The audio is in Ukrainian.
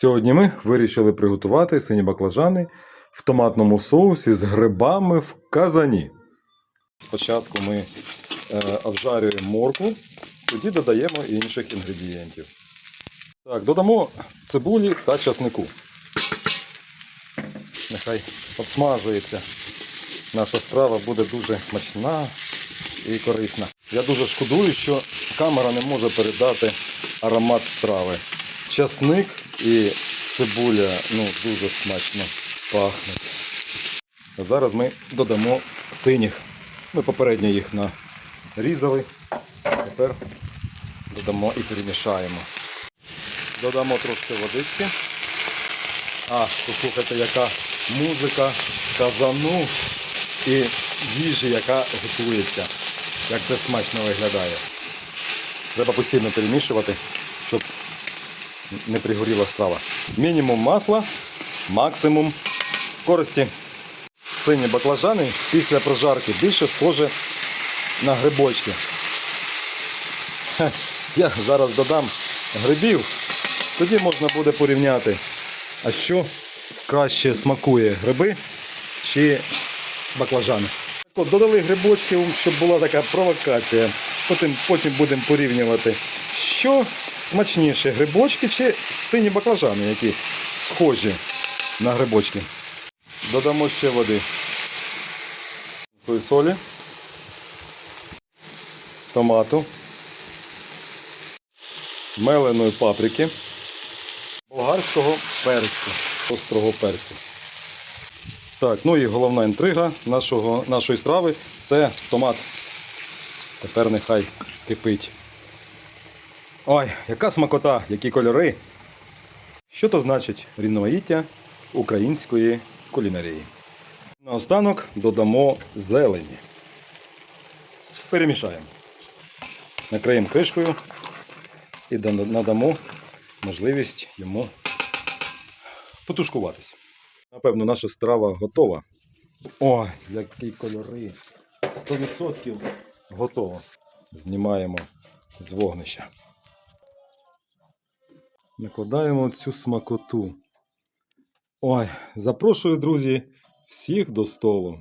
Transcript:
Сьогодні ми вирішили приготувати сині баклажани в томатному соусі з грибами в казані. Спочатку ми е, обжарюємо моркву, тоді додаємо інших інгредієнтів. Так, додамо цибулі та часнику. Нехай обсмажується. Наша страва буде дуже смачна і корисна. Я дуже шкодую, що камера не може передати аромат страви. Часник і цибуля ну, дуже смачно пахнуть. А зараз ми додамо синіх. Ми попередньо їх нарізали. Тепер додамо і перемішаємо. Додамо трошки водички. А, послухайте, яка музика казану і їжі, яка готується. Як це смачно виглядає. Треба постійно перемішувати, щоб не пригоріла страва. Мінімум масла, максимум користі. Сині баклажани після прожарки більше схоже на грибочки. Я зараз додам грибів, тоді можна буде порівняти, а що краще смакує гриби чи баклажани. Так От, додали грибочків, щоб була така провокація. Потім, потім будемо порівнювати, що смачніше грибочки чи сині баклажани, які схожі на грибочки. Додамо ще води. Солі, томату, меленої паприки, болгарського перцю, острого перцю. Так, ну і головна інтрига нашого, нашої страви це томат. Тепер нехай кипить. Ой, яка смакота, які кольори. Що то значить різновиття української кулінарії? Наостанок додамо зелені. Перемішаємо. Накриємо кришкою і надамо можливість йому потушкуватись. Напевно, наша страва готова. Ой, які кольори. 100% готово. Знімаємо з вогнища. Накладаємо цю смакоту. Ой, запрошую, друзі, всіх до столу.